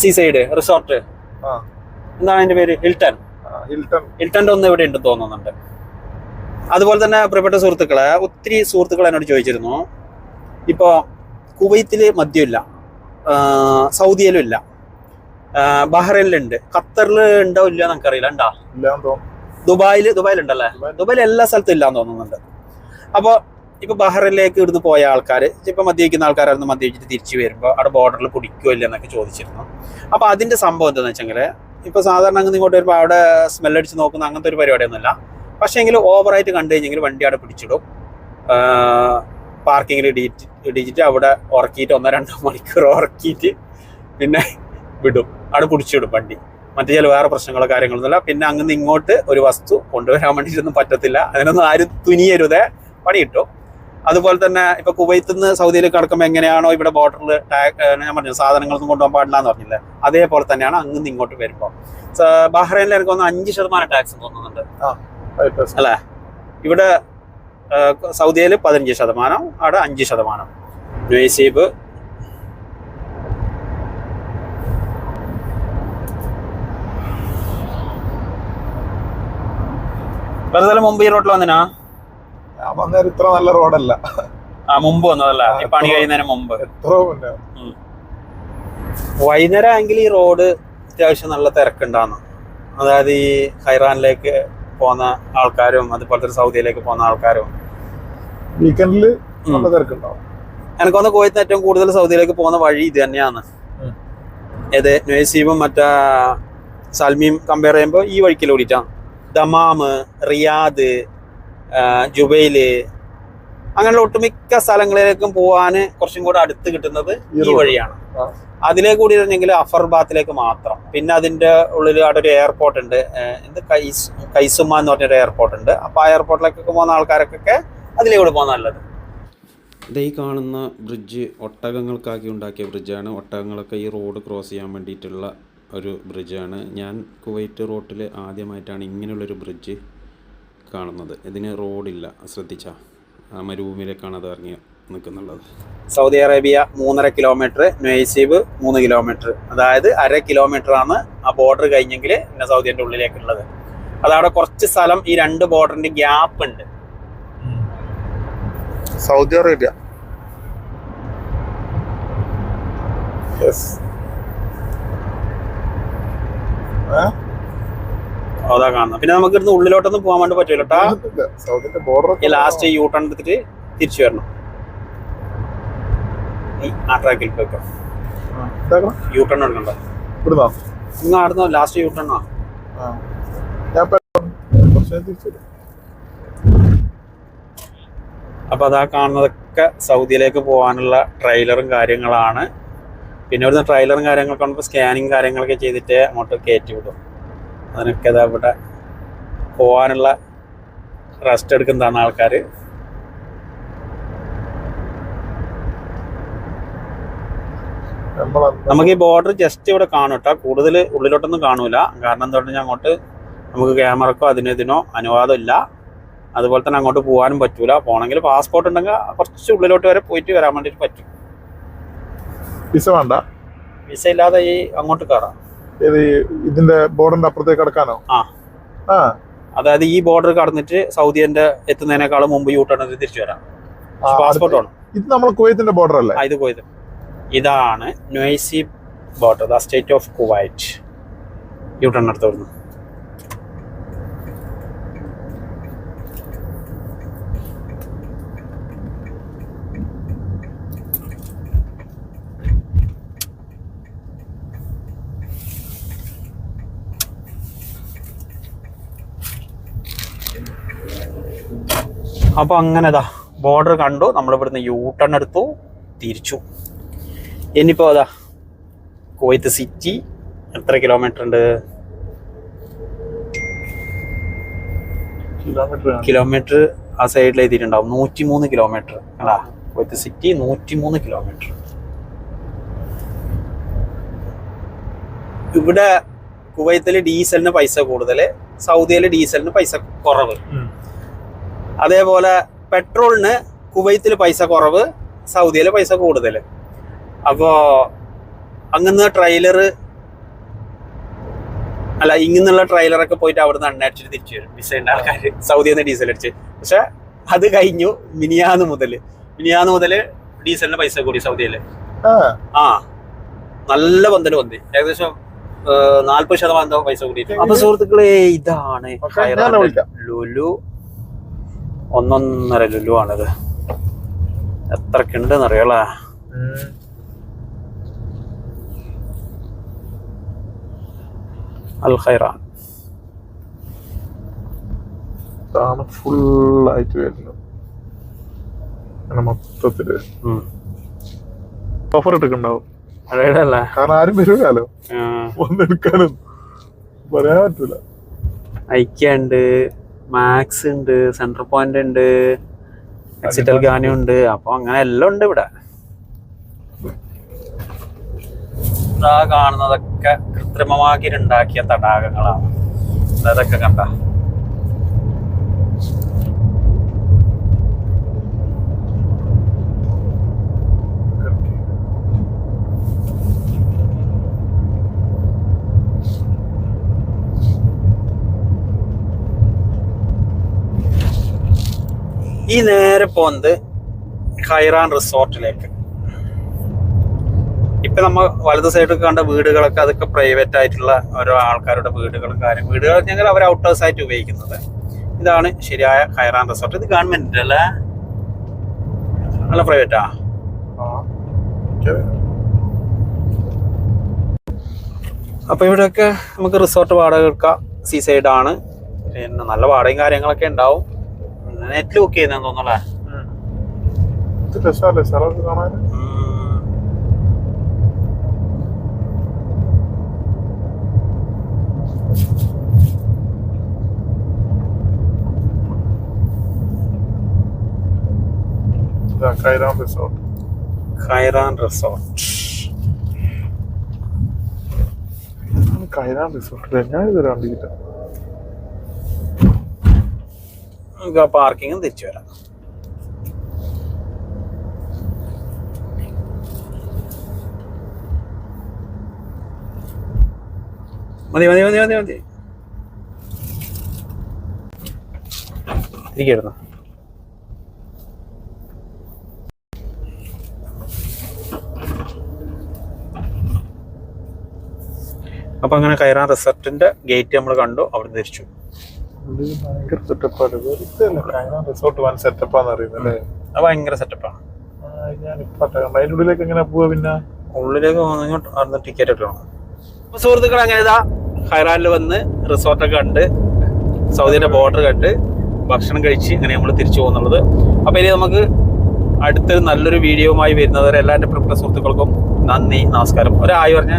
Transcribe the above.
See side resort എന്താണ് അതിന്റെ പേര്? ഹിൽട്ടൺ. ഹിൽട്ടൺ. ഹിൽട്ടന്റെ ഒന്ന് ഇവിടെ ഉണ്ട് തോന്നുന്നുണ്ട്. അതുപോലെ തന്നെ പ്രിയപ്പെട്ട സുഹൃത്തുക്കളെ ഒത്തിരി സുഹൃത്തുക്കൾ എന്നോട് ചോദിച്ചിരുന്നു. ഇപ്പോ കുവൈത്തിൽ മദ്യമില്ല. സൗദിയിലും ഇല്ല. ബഹ്റൈനിലുണ്ട്. ഖത്തറിൽ ഉണ്ടോ ഇല്ല നമുക്കറിയില്ല ഉണ്ടാ? ദുബായിൽ ദുബായിൽ ഉണ്ടല്ലേ ദുബായിൽ. ദുബായിൽ എല്ലാ സ്ഥലത്തും ഇല്ലാന്ന് തോന്നുന്നുണ്ട്. അപ്പോൾ ഇപ്പൊ ബഹ്റിലേക്ക് ഇവിടുന്ന് പോയ ആൾക്കാർ ഇപ്പൊ മദ്യപിക്കുന്ന ആൾക്കാരായിരുന്നു മദ്യപിച്ചിട്ട് തിരിച്ചു വരുമ്പോൾ അവിടെ ബോർഡറിൽ കുടിക്കുമോ ഇല്ല എന്നൊക്കെ ചോദിച്ചിരുന്നു. അപ്പൊ അതിന്റെ സംഭവം എന്താണെന്ന് വെച്ചെങ്കിൽ ഇപ്പൊ സാധാരണ അങ്ങ് ഇങ്ങോട്ട് വരുമ്പോൾ അവിടെ സ്മെല്ലടിച്ച് നോക്കുന്ന അങ്ങനത്തെ ഒരു പരിപാടിയൊന്നുമില്ല. പക്ഷേ എങ്കിൽ ഓവറായിട്ട് കണ്ടു കഴിഞ്ഞെങ്കിൽ വണ്ടി അവിടെ പിടിച്ചിടും. പാർക്കിങ്ങിൽ ഇടിയിട്ട് ഇടിച്ചിട്ട് അവിടെ ഉറക്കിയിട്ട് ഒന്നോ രണ്ടോ മണിക്കൂർ ഉറക്കിയിട്ട് പിന്നെ വിടും. അവിടെ പിടിച്ചിടും വണ്ടി. മറ്റു ചില വേറെ പ്രശ്നങ്ങളോ കാര്യങ്ങളൊന്നുമില്ല പിന്നെ അങ്ങനെ ഇങ്ങോട്ട് ഒരു വസ്തു കൊണ്ടുവരാൻ വേണ്ടിയിട്ടൊന്നും പറ്റത്തില്ല. അതിനൊന്നും ആരും തുനിയരുതേ. പണി കിട്ടും. അതുപോലെ തന്നെ ഇപ്പൊ കുവൈത്തിൽ നിന്ന് സൗദിയിലേക്ക് കടക്കുമ്പോൾ എങ്ങനെയാണോ ഇവിടെ ബോർഡറിൽ ഞാൻ പറഞ്ഞു സാധനങ്ങളൊന്നും കൊണ്ടുപോകാൻ പാടില്ല എന്ന് പറഞ്ഞില്ലേ? അതേപോലെ തന്നെയാണ് അങ്ങ് ഇങ്ങോട്ട് വരുമ്പോൾ ബഹ്റൈനിൽ എനിക്ക് ഒന്ന് അഞ്ച് ശതമാനം ടാക്സ് തോന്നുന്നുണ്ട്. അല്ലേ? ഇവിടെ സൗദിയിൽ പതിനഞ്ച് ശതമാനം അവിടെ അഞ്ച് ശതമാനം. നുവേസീബ് വെറുതെ മുമ്പ് ഈ റോട്ടിൽ വന്നിനാ? ഞാൻ വന്നേരം ഇത്ര നല്ല റോഡല്ല. മുമ്പ് വന്നതല്ല? ഈ പണി കഴിയുന്നതിന് മുമ്പ്. എത്ര മുന്നേ? വൈകുന്നേരം ആണെങ്കിൽ ഈ റോഡ് അത്യാവശ്യം നല്ല തിരക്കുണ്ടാന്ന്. അതായത് ഈ ഹൈറാനിലേക്ക് പോകുന്ന ആൾക്കാരും അതുപോലെ തന്നെ സൗദിയിലേക്ക് പോകുന്ന ആൾക്കാരും. വീക്കെൻഡിൽ ഉം. നല്ല തിരക്കുണ്ടാവും. എനിക്കൊന്ന് കോയത്തിന് ഏറ്റവും കൂടുതൽ സൗദിയിലേക്ക് പോകുന്ന വഴി ഇത് തന്നെയാണ്. ഏത് നൊയ്സീബും മറ്റേ സൽമിയും കമ്പയർ ചെയ്യുമ്പോൾ ഈ വഴിക്കിൽ ഓടിയിട്ടാണ് ദമാമ് റിയാദ് ആ, ജുബൈൽ. അങ്ങനെയുള്ള ഒട്ടുമിക്ക സ്ഥലങ്ങളിലേക്കും പോകാൻ കുറച്ചും കൂടെ അടുത്ത് കിട്ടുന്നത് ഈ വഴിയാണ്. അതിലേ അതിലേക്ക് കൂടി ഇരുന്നെങ്കിൽ അഫർബാത്തിലേക്ക് മാത്രം. പിന്നെ അതിന്റെ ഉള്ളിൽ അവിടെ ഒരു എയർപോർട്ട് ഉണ്ട്. എന്ത് കൈസ് കൈസുമ എന്ന് പറഞ്ഞൊരു എയർപോർട്ട് ഉണ്ട്. അപ്പൊ ആ എയർപോർട്ടിലേക്കൊക്കെ പോകുന്ന ആൾക്കാർക്കൊക്കെ അതിലേക്കൂടെ പോകുന്ന നല്ലത്. ഇത് ഈ കാണുന്ന ബ്രിഡ്ജ് ഒട്ടകങ്ങൾക്കാക്കി ഉണ്ടാക്കിയ ബ്രിഡ്ജാണ് ഒട്ടകങ്ങളൊക്കെ ഈ റോഡ് ക്രോസ് ചെയ്യാൻ വേണ്ടിയിട്ടുള്ള ഒരു ബ്രിഡ്ജാണ് ഞാൻ കുവൈറ്റ് റോട്ടിൽ ആദ്യമായിട്ടാണ് ഇങ്ങനെയുള്ളൊരു ബ്രിഡ്ജ് കാണുന്നത്. ഇതിന് റോഡില്ല. ശ്രദ്ധിച്ച. ആ മരുഭൂമിയിലേക്കാണ് അത് ഇറങ്ങി നിൽക്കുന്നുള്ളത്. സൗദി അറേബ്യ മൂന്നര കിലോമീറ്റർ നുവൈസീബ് മൂന്ന് കിലോമീറ്റർ അതായത് അര കിലോമീറ്റർ ആണ് ആ ബോർഡർ കഴിഞ്ഞെങ്കിൽ പിന്നെ സൗദിന്റെ ഉള്ളിലേക്കുള്ളത്. അതവിടെ കുറച്ച് സ്ഥലം ഈ രണ്ട് ബോർഡറിന്റെ ഗ്യാപ്പ് ഉണ്ട്. Saudi Arabia. യെസ് അതാ കാണുന്നത്. പിന്നെ നമുക്ക് ഇവിടുന്ന് ഉള്ളിലോട്ടൊന്നും പോകാൻ വേണ്ടി പറ്റില്ല കേട്ടാ ലാസ്റ്റ് യൂ ടേൺ എടുത്തിട്ട് തിരിച്ചു വരണം. ആ ട്രാക്കിൽ പോയിക്കോ യൂ ടേൺ എടുക്കണ്ട. ഇങ്ങ് ആടുന്ന ലാസ്റ്റ് യൂ ടേണോ ആ. അപ്പൊ അതാ കാണുന്നതൊക്കെ സൗദിയിലേക്ക് പോകാനുള്ള ട്രെയിലറും കാര്യങ്ങളാണ്. പിന്നെ ഇവിടുന്ന് ട്രെയിലറും കാര്യങ്ങളൊക്കെ സ്കാനിങ് കാര്യങ്ങളൊക്കെ ചെയ്തിട്ട് അങ്ങോട്ട് കയറ്റി വിടും. അതിനൊക്കെ ഇതാ ഇവിടെ പോകാനുള്ള റെസ്റ്റ് എടുക്കുന്നതാണ് ആൾക്കാർ നമുക്ക് ഈ ബോർഡർ ജസ്റ്റ് ഇവിടെ കാണും കേട്ടോ. കൂടുതൽ ഉള്ളിലോട്ടൊന്നും കാണൂല. കാരണം എന്താ പറഞ്ഞാൽ അങ്ങോട്ട് നമുക്ക് ക്യാമറക്കോ അതിനോ ഇതിനോ അനുവാദം ഇല്ല. അതുപോലെ തന്നെ അങ്ങോട്ട് പോകാനും പറ്റൂല. പോകണമെങ്കിൽ പാസ്പോർട്ട് ഉണ്ടെങ്കിൽ കുറച്ച് ഉള്ളിലോട്ട് വരെ പോയിട്ട് വരാൻ വേണ്ടിയിട്ട് പറ്റും. വിസ വേണ്ട. വിസ ഇല്ലാതെ ഈ അങ്ങോട്ട് കയറാം ഇതിന്റെ ബോർഡറിന്റെ അപ്പുറത്തേക്ക് കടക്കാനോ? ആ. അതായത് ഈ ബോർഡർ കടന്നിട്ട് സൗദിന്റെ എത്തുന്നതിനേക്കാളും മുമ്പ് യൂ ടേൺ തിരിച്ചു വരാം. പാസ്പോർട്ട് ആണ്. ഇത് നമ്മൾ കുവൈത്തിന്റെ ബോർഡർ അല്ലേ? ഇത് കുവൈത്ത്. ഇതാണ് ന്യൂസി border the state of Kuwait U turn വരുന്നു അപ്പൊ അങ്ങനെതാ ബോർഡർ കണ്ടു. നമ്മൾ ഇവിടുന്ന് യൂ ടേൺ എടുത്തു. തിരിച്ചു. ഇനിയിപ്പോ അതാ കോയത്ത് സിറ്റി എത്ര കിലോമീറ്റർ ഉണ്ട്? കിലോമീറ്റർ ആ സൈഡിൽ എഴുതിയിട്ടുണ്ടാവും. നൂറ്റി മൂന്ന് കിലോമീറ്റർ അല്ലാ കോയത്ത് സിറ്റി നൂറ്റി മൂന്ന് കിലോമീറ്റർ ഇവിടെ കുവൈത്തിൽ ഡീസലിന് പൈസ കൂടുതൽ സൗദിയിൽ ഡീസലിന് പൈസ കുറവ്. അതേപോലെ പെട്രോളിന് കുവൈത്തിൽ പൈസ കുറവ് സൗദിയിൽ പൈസ കൂടുതൽ അപ്പോൾ അങ്ങനെ ട്രെയിലർ അല്ല ഇങ്ങനെയുള്ള ട്രെയിലറൊക്കെ പോയിട്ട് അവിടെ നിന്ന് എണ്ണയടിച്ചിട്ട് തിരിച്ചു വരും. ഡിസൈന്റെ ആൾക്കാർ സൗദിയിൽ നിന്ന് ഡീസൽ അടിച്ച്. പക്ഷെ അത് കഴിഞ്ഞു മിനിയാന്ന് മുതൽ മിനിയാന്ന് മുതൽ ഡീസലിന് പൈസ കൂടി സൗദിയിൽ ആ. നല്ല പന്തൽ പന്തി. ഏകദേശം നാല്പത് ശതമാനം പൈസ കൂടി അപ്പൊ സുഹൃത്തുക്കളെ ഇതാണ് ലുലു ഒന്നൊന്നര ലുലു ആണിത്. എത്രക്കുണ്ടെന്ന് അറിയാളാ ഐക്യണ്ട് അൽ ഖൈറാൻ ഇതാണ് ഫുൾ ആയിട്ട് വരുന്നത്. അങ്ങനെ മൊത്തത്തിൽ. ഉം. ഓഫർ ഇട്ടിട്ടുണ്ടാവും. അല്ലേ? കാരണം ആരും വരൂലോ വന്നെടുക്കാനും പറയാൻ പറ്റൂല. ഐക്യ ഉണ്ട് മാക്സ് ഉണ്ട് സെൻട്രൽ പോയിന്റ് ഉണ്ട് എക്സിറ്റൽ ഗാനം ഉണ്ട്. അപ്പൊ അങ്ങനെ എല്ലാം ഉണ്ട് ഇവിടെ. കാണുന്നതൊക്കെ കൃത്രിമമാക്കി ഉണ്ടാക്കിയ തടാകങ്ങളാണ്. അതൊക്കെ കണ്ട. ഈ നേരെ പോകുന്നത് ഹൈറാൻ റിസോർട്ടിലേക്ക്. ഇപ്പൊ നമ്മ വലത് സൈഡൊക്കെ കണ്ട വീടുകളൊക്കെ അതൊക്കെ പ്രൈവറ്റ് ആയിട്ടുള്ള ഓരോ ആൾക്കാരുടെ വീടുകളും കാര്യം വീടുകൾ ഞങ്ങൾ അവർ ഔട്ടേഴ്സ് ആയിട്ട് ഉപയോഗിക്കുന്നത്. ഇതാണ് ശരിയായ ഹൈറാൻ റിസോർട്ട്. ഇത് ഗവൺമെന്റ് അല്ലേ? അല്ല പ്രൈവറ്റാ. അപ്പൊ ഇവിടെയൊക്കെ നമുക്ക് റിസോർട്ട് വാടക സീ സൈഡ് ആണ്. പിന്നെ നല്ല വാടകയും കാര്യങ്ങളൊക്കെ ഉണ്ടാവും. നെറ്റിൽ ബുക്ക് ചെയ്യുന്ന. ഇത് രസമല്ലേ? സ്ഥലമൊക്കെ കാണാൻ. റിസോർട്ട് റിസോർട്ട് ഞാൻ ഇതുവരെ കണ്ടില്ല നമുക്ക് ആ പാർക്കിങ്ങും തിരിച്ചു വരാം. മതി മതി മതി മതി മതി. ഇരിക്കുന്നു അപ്പൊ അങ്ങനെ കയറാൻ റിസർട്ടിന്റെ ഗേറ്റ് നമ്മൾ കണ്ടു അവിടെ തിരിച്ചു. ഭയങ്കര സെറ്റപ്പാണ് റിസോർട്ട് വൻ സെറ്റപ്പാന്ന് അറിയുന്നത് അത് ഭയങ്കര സെറ്റപ്പാണ് ഞാൻ ഇപ്പൊ അതിന്റെ ഉള്ളിലേക്ക് എങ്ങനെ പോവാ പിന്നെ? ഉള്ളിലേക്ക് പോകുന്ന ടിക്കറ്റ് എടുക്കണം അപ്പൊ സുഹൃത്തുക്കൾ അങ്ങനെ ഇതാ ഹൈറാനിൽ വന്ന് റിസോർട്ടൊക്കെ കണ്ട് സൗദിന്റെ ബോർഡർ കണ്ട് ഭക്ഷണം കഴിച്ച് ഇങ്ങനെ നമ്മൾ തിരിച്ചു പോകുന്നുള്ളത്. അപ്പൊ ഇനി നമുക്ക് അടുത്തൊരു നല്ലൊരു വീഡിയോയുമായി വരുന്നവരെ എല്ലാ എന്റെ പ്രിയപ്പെട്ട സുഹൃത്തുക്കൾക്കും നന്ദി നമസ്കാരം. ഒരായി പറഞ്ഞ